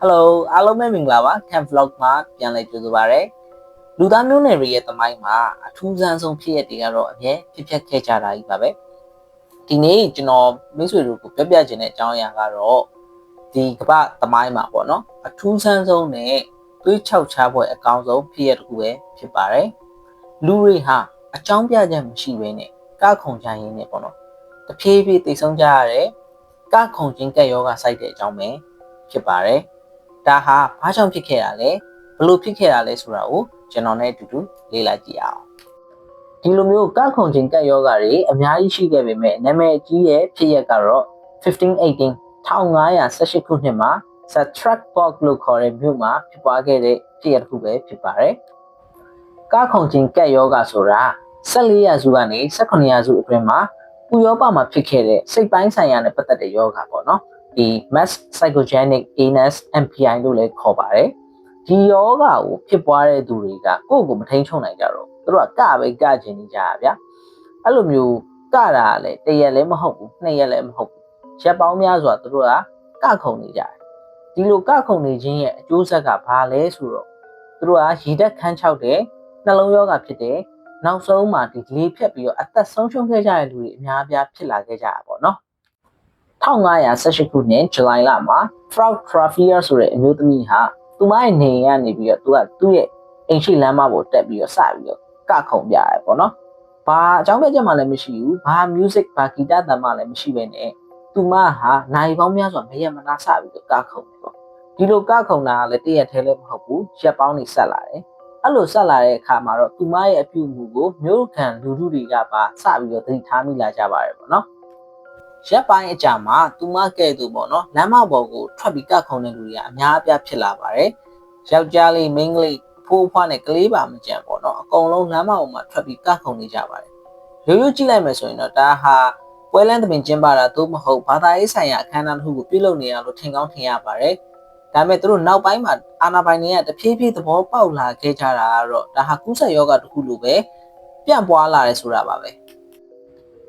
Hello အားလုံးပဲမင်္ဂလာပါ Camp Vlog မှာပြန်လည်ကြိုဆိုပါရစေလူသားမျိုးနွယ်တွေရဲ့သမိုင်းမှာအထူးဆန်းဆုံးဖြစ်ရတွေကတော့အမြဲဖြစ်ဖြစ်ခဲ့ကြတာကြီးပါပဲဒီနေ့ကျွန်တော်မိတ်ဆွေတို့ကိုပြောပြခြင်းတဲ့အကြောင်းအရာကတော့ဒီကမ္ဘာသမိုင်းမှာပေါ့နော်အထူးဆန်းဆုံးနဲ့တွေးချောက်ချပွဲအကောင်းဆုံးဖြစ်ရတစ်ခုပဲဖြစ်ပါတယ်လူတွေဟာအကြောင်းပြချက်မရှိဘဲနဲ့ကခုန်ချရင်းနဲ့ပေါ့နော်တဖြည်းဖြည်းသိဆုံးကြရတဲ့ကခုန်ခြင်းကက်ယောဂစိုက်တဲ့အကြောင်းပဲဖြစ်ပါတယ် ဒါဟာဘာကြောင့်ဖြစ်ခဲ့တာလဲဘလို့ဖြစ်ခဲ့တာလဲဆိုတာကိုကျွန်တော်နဲ့အတူတူလေ့လာကြည့်အောင်ဒီလိုမျိုးကခုန်ခြင်းကက်ယောဂါတွေအများကြီးရှိခဲ့ပေမဲ့နာမည်အကြီးရဲ့ဖြစ်ရက်ကတော့1518 1518ခုနှစ်မှာ Stratford လို့ခေါ်တဲ့မြို့မှာဖြစ်ပွားခဲ့တဲ့ဖြစ်ရက်တစ်ခုပဲဖြစ်ပါတယ်ကခုန်ခြင်းကက်ယောဂါဆိုတာ14ရာစုကနေ18ရာစုအတွင်းမှာဥရောပမှာဖြစ်ခဲ့တဲ့စိတ်ပိုင်းဆိုင်ရာနဲ့ပတ်သက်တဲ့ယောဂါပေါ့နော် ဒီ mass psychogenic illness MPI လို့လည်းခေါ်ပါတယ်ဒီယောဂါကိုဖြစ်ပွားတဲ့သူတွေကကိုယ့်ကိုမထိန်ချုံနိုင်ကြတော့သူတို့ကကပဲကကျင်နေကြတာဗျာအဲ့လိုမျိုးကတာလည်းတရက်လည်းမဟုတ်ဘူးနှစ်ရက်လည်းမဟုတ်ဘူးရက်ပေါင်းများစွာသူတို့ကကခုန်နေကြတယ်ဒီလိုကခုန်နေခြင်းရဲ့အကျိုးဆက်ကဘာလဲဆိုတော့သူတို့ကရည်တက်ခန်းချောက်တဲ့နှလုံးယောဂါဖြစ်တဲ့နောက်ဆုံးမှာဒီလေဖြတ်ပြီးတော့အသက်ဆုံးရှုံးခဲ့ကြတဲ့လူတွေအများအပြားဖြစ်လာခဲ့ကြတာပေါ့နော် 1518ခုနှစ်ဇူလိုင်လမှာ Fraud Traffier ဆိုတဲ့အမျိုးသမီးဟာသူမရဲ့နေအိမ်ကနေပြီးတော့သူကသူ့ရဲ့အိမ်ရှိလမ်းမပေါ်တက်ပြီးတော့စပြီးတော့ကခုံပြရတယ်ပေါ့နော်။ဘာအကြောင်းပြချက်မှလည်းမရှိဘူး။ဘာ music ဘာဂီတတန်မှလည်းမရှိဘဲနဲ့သူမဟာနိုင်ပေါင်းများစွာမရမနာစပြီးတော့ကခုံတယ်ပေါ့။ဒီလိုကခုံတာကလည်းတရက်ထဲလည်းမဟုတ်ဘူး။ရက်ပေါင်းနေဆက်လာတယ်။အဲ့လိုဆက်လာတဲ့အခါမှာတော့သူမရဲ့အပြုအမူကိုမျိုးခံလူလူတွေကပါစပြီးတော့သတိထားမိလာကြပါတယ်ပေါ့နော်။ ရက်ပိုင်းအကြာမှာသူမကဲ့သို့ပေါ့နော်လမ်းမပေါ်ကိုထွက်ပြီးကခုံတဲ့လူတွေကအများအပြားဖြစ်လာပါတယ်။ယောက်ျားလေးမိန်းကလေးဖိုးဖွားနဲ့ကလေးပါမကြံပေါ့နော်အကုန်လုံးလမ်းမပေါ်မှာထွက်ပြီးကခုံနေကြပါတယ်။ရိုးရိုးကြည့်လိုက်မယ်ဆိုရင်တော့ဒါဟာပွဲလန်းသမင်ကျင်းပတာသို့မဟုတ်ဘာသာရေးဆိုင်ရာအခမ်းအနားတစ်ခုကိုပြုလုပ်နေရလို့ထင်ကောင်းထင်ရပါတယ်။ဒါပေမဲ့သူတို့နောက်ပိုင်းမှာအာနာပိုင်တွေကတဖြည်းဖြည်းသဘောပေါက်လာခဲ့ကြတာကတော့ဒါဟာကူးစက်ယောဂတစ်ခုလိုပဲပြန့်ပွားလာတယ်ဆိုတာပါပဲ။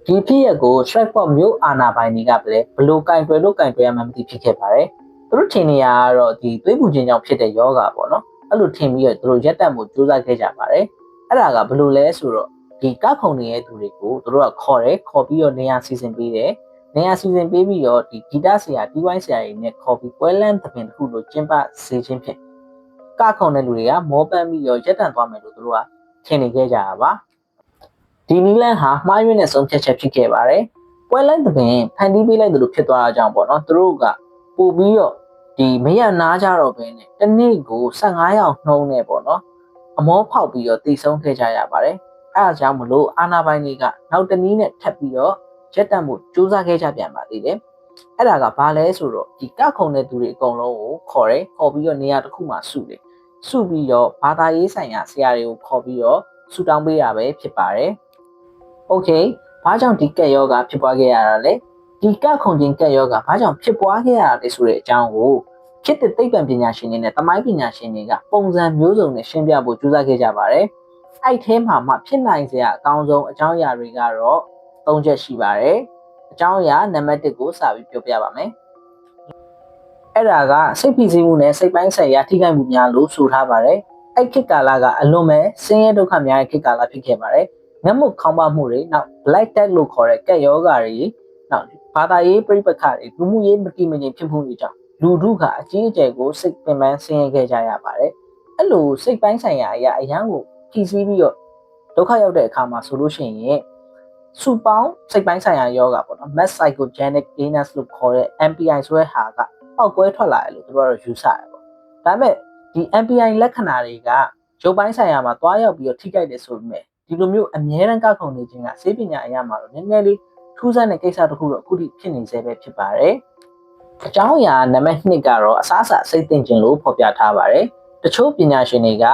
ဒီဖြစ်ရက်ကို Stratford မြို့အာနာပိုင်တွေကပဲဘလို့ကင်တွယ်လို့ကင်တွယ်ရမှမသိဖြစ်ခဲ့ပါတယ်။သူတို့ထင်နေရကတော့ဒီသွေးပူခြင်းကြောင့်ဖြစ်တဲ့ယောဂပေါ့နော်။အဲ့လိုထင်ပြီးတော့သူတို့ရက်တက်မှုစူးစမ်းခဲ့ကြပါတယ်။အဲ့ဒါကဘလို့လဲဆိုတော့ဒီကခုံနေတဲ့သူတွေကိုသူတို့ကခေါ်တယ်ခေါ်ပြီးတော့နေရာစီစဉ်ပေးတယ်။နေရာစီစဉ်ပေးပြီးတော့ဒီဂီတဆရာတီးဝိုင်းဆရာတွေနဲ့ခေါ်ပြီးပွဲလန်းသဘင်တစ်ခုလိုကျင်းပစေခြင်းဖြင့်ကခုံတဲ့လူတွေကမောပန်းပြီးတော့ရက်တန့်သွားမယ်လို့သူတို့ကထင်နေခဲ့ကြတာပါ။ ဒီနီလန်ဟာမှားယွင်းတဲ့ဆုံးဖြတ်ချက်ဖြစ်ခဲ့ပါတယ်။ပွဲလိုက်တဲ့ပင်ဖန်တီးပေးလိုက်တယ်လို့ဖြစ်သွားတာကြောင့်ပေါ့နော်။သူတို့ကပို့ပြီးတော့ဒီမရနားကြတော့ဘဲနဲ့တစ်နေ့ကို15ရောက်နှုံးနေပေါ့နော်။အမောဖောက်ပြီးတော့တည်ဆုံးခဲ့ကြရပါတယ်။အဲအကြောင်းမလို့အာနာပိုင်တွေကနောက်တနည်းနဲ့ထပ်ပြီးတော့ရက်တက်မှုစူးစမ်းခဲ့ကြပြန်ပါသေးတယ်။အဲ့ဒါကဘာလဲဆိုတော့ဒီကခုံတဲ့သူတွေအကုန်လုံးကိုခေါ်တယ်။ခေါ်ပြီးတော့နေရာတစ်ခုမှာစုတယ်။စုပြီးတော့ဘာသာရေးဆိုင်ရာဆရာတွေကိုခေါ်ပြီးတော့ဆူတောင်းပေးတာပဲဖြစ်ပါတယ်။ Okay ဘာကြောင့်ဒီကက်ယောဂဖြစ်ပွားခဲ့ရတာလဲဒီကက်ခုန်ခြင်းကက်ယောဂဘာကြောင့်ဖြစ်ပွားခဲ့ရတာလဲဆိုတဲ့အကြောင်းကိုခေတ်သစ်သိပ္ပံပညာရှင်တွေနဲ့တမိုင်းပညာရှင်တွေကပုံစံမျိုးစုံနဲ့ရှင်းပြဖို့ကြိုးစားခဲ့ကြပါတယ်။အဲ့ထဲမှာမှဖြစ်နိုင်စရာအကောင်းဆုံးအကြောင်းအရာတွေကတော့၃ချက်ရှိပါတယ်။အကြောင်းအရာနံပါတ်1ကိုစပြီးပြောပြပါမယ်။အဲ့ဒါကစိတ်ဖိစီးမှုနဲ့စိတ်ပိုင်းဆိုင်ရာထိခိုက်မှုများလို့ဆိုထားပါတယ်။အဲ့ခေတ်ကာလကအလွန်ပဲဆင်းရဲဒုက္ခများတဲ့ခေတ်ကာလဖြစ်ခဲ့ပါတယ်။ ငတ်မွတ်ခေါင်းပါမှုတွေနောက် black death လို့ခေါ်တဲ့ကက်ယောဂါတွေနောက်ဘာသာရေးပြိပခါတွေလူမှုရေးမတည်မငြိမ်ဖြစ်မှုတွေကြောင့်လူထုကအကြီးအကျယ်ကိုစိတ်ပင်ပန်းဆင်းရဲခဲ့ကြရပါတယ်အဲ့လိုစိတ်ပိုင်းဆိုင်ရာအရာအရန်ကိုဖြည့်ဆည်းပြီးတော့ဒုက္ခရောက်တဲ့အခါမှာဆိုလို့ရှိရင်စူပေါင်းစိတ်ပိုင်းဆိုင်ရာယောဂါပေါ့နော် mass psychogenic illness လို့ခေါ်တဲ့ MPI ဆိုတဲ့ဟာကပောက်ကွဲထွက်လာတယ်လို့သူတို့ကတော့ယူဆတယ်ပေါ့ဒါပေမဲ့ဒီ MPI လက္ခဏာတွေကရုပ်ပိုင်းဆိုင်ရာမှာတွားရောက်ပြီးတော့ထိခိုက်တယ်ဆိုပေမဲ့ ဒီလိုမျိုးအမြဲတမ်းကောက်ခုံနေခြင်းကစေပညာအရာမှာတော့နည်းနည်းလေးထူးဆန်းတဲ့ကိစ္စတစ်ခုတော့အခုထိဖြစ်နေသေးပဲဖြစ်ပါတယ်။အကြောင်းအရာနံပါတ်2ကတော့အစားအစာစိတ်သိမ့်ခြင်းလို့ဖော်ပြထားပါတယ်။တချို့ပညာရှင်တွေက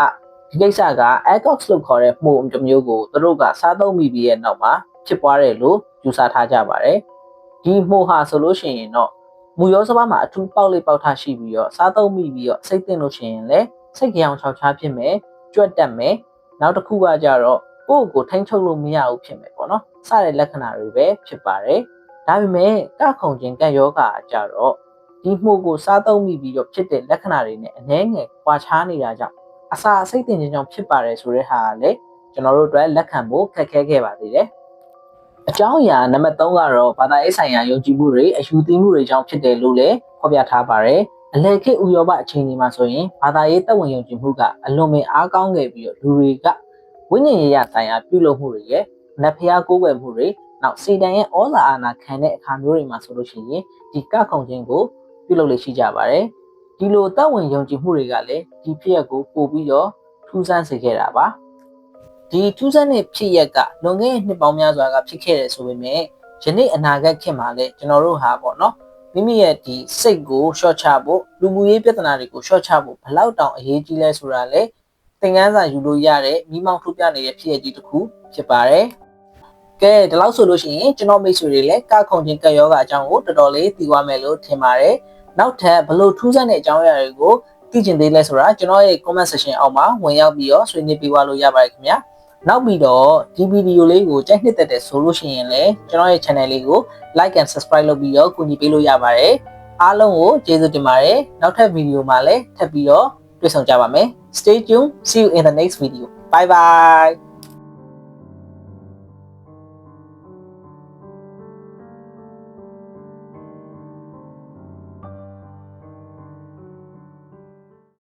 ဒီကိစ္စက ACOX လို့ခေါ်တဲ့မှုတစ်မျိုးကိုသူတို့ကစားသုံးမိပြီးရဲ့နောက်မှာဖြစ်ပွားတယ်လို့ယူဆထားကြပါတယ်။ဒီမှုဟာဆိုလို့ရှိရင်တော့မူရောစပါးမှာအထူးပေါက်လေးပေါက်ထားရှိပြီးတော့စားသုံးမိပြီးတော့စိတ်သိမ့်လို့ရှိရင်လည်းစိတ်ကြောင်ချောက်ချားဖြစ်မယ်ကြွက်တက်မယ်နောက်တစ်ခုကကြတော့ ကိုယ့်ကိုထိန်းချုပ်လို့မရဘူးဖြစ်မယ်ပေါ့နော်စတဲ့လက္ခဏာတွေပဲဖြစ်ပါတယ်ဒါပေမဲ့ကခုန်ခြင်းကက်ယောဂါအကြတော့ဒီမှုကိုစားသုံးမိပြီးတော့ဖြစ်တဲ့လက္ခဏာတွေနဲ့အနည်းငယ်ကွာခြားနေတာကြောင့်အစာအဆိပ်တင်ခြင်းကြောင့်ဖြစ်ပါတယ်ဆိုတဲ့ဟာကလည်းကျွန်တော်တို့အတွက်လက်ခံဖို့ခက်ခဲခဲ့ပါသေးတယ်။အကြောင်းအရာနံပါတ်3ကတော့ဘာသာရေးဆိုင်ရာယုံကြည်မှုတွေအယူသီးမှုတွေကြောင့်ဖြစ်တယ်လို့လည်းဖော်ပြထားပါတယ်။အလယ်ခေတ်ဥရောပအချိန်ဒီမှာဆိုရင်ဘာသာရေးတဝန်ယုံကြည်မှုကအလွန်ပင်အားကောင်းခဲ့ပြီးတော့လူတွေက ဝိညာဉ်ရေးရဆိုင်ရာပြုလုပ်မှုတွေရဲ့နတ်ဖျားကိုးကွယ်မှုတွေနောက်စီတန်ရဲ့ဩဇာအာဏာခံတဲ့အခါမျိုးတွေမှာဆိုလို့ရှိရင်ဒီကခုန်ခြင်းကိုပြုလုပ်လို့ရှိကြပါတယ်။ဒီလိုတဝန်ယုံကြည်မှုတွေကလည်းဒီဖြစ်ရပ်ကိုပို့ပြီးတော့ထူးဆန်းစေခဲ့တာပါ။ဒီထူးဆန်းတဲ့ဖြစ်ရပ်ကလွန်ခဲ့တဲ့နှစ်ပေါင်းများစွာကဖြစ်ခဲ့တယ်ဆိုပေမဲ့ယနေ့အနာဂတ်ခေတ်မှာလည်းကျွန်တော်တို့ဟာပေါ့နော်မိမိရဲ့ဒီစိတ်ကိုရှော့ချဖို့လူမှုရေးပြဿနာတွေကိုရှော့ချဖို့ဘလောက်တောင်အရေးကြီးလဲဆိုတာလေ သင်ခန်းစာယူလို့ရတဲ့မိမောင်းထုတ်ပြနေတဲ့ဖြစ်ရပ်ကြီးတစ်ခုဖြစ်ပါတယ်။ကဲဒီလောက်ဆိုလို့ရှိရင်ကျွန်တော်မိတ်ဆွေတွေလည်းကခုန်ချင်းကက်ယောဂအကြောင်းကိုတော်တော်လေးသိသွားမယ်လို့ထင်ပါတယ်။နောက်ထပ်ဘလို့ထူးဆန်းတဲ့အကြောင်းအရာတွေကိုသိချင်သေးလဲဆိုတာကျွန်တော်ရဲ့ comment section အောက်မှာဝင်ရောက်ပြီးတော့ဆွေးနွေးပေးသွားလို့ရပါတယ်ခင်ဗျာ။နောက်ပြီးတော့ဒီဗီဒီယိုလေးကိုကြိုက်နှစ်သက်တဲ့ဆိုလို့ရှိရင်လည်းကျွန်တော်ရဲ့ channel လေးကို like and subscribe လုပ်ပြီးတော့ကူညီပေးလို့ရပါတယ်အားလုံးကိုကျေးဇူးတင်ပါတယ်နောက်ထပ်ဗီဒီယိုမှာလည်းထပ်ပြီးတော့ တွေ့ဆုံကြပါမယ် stay tuned see you in the next video bye bye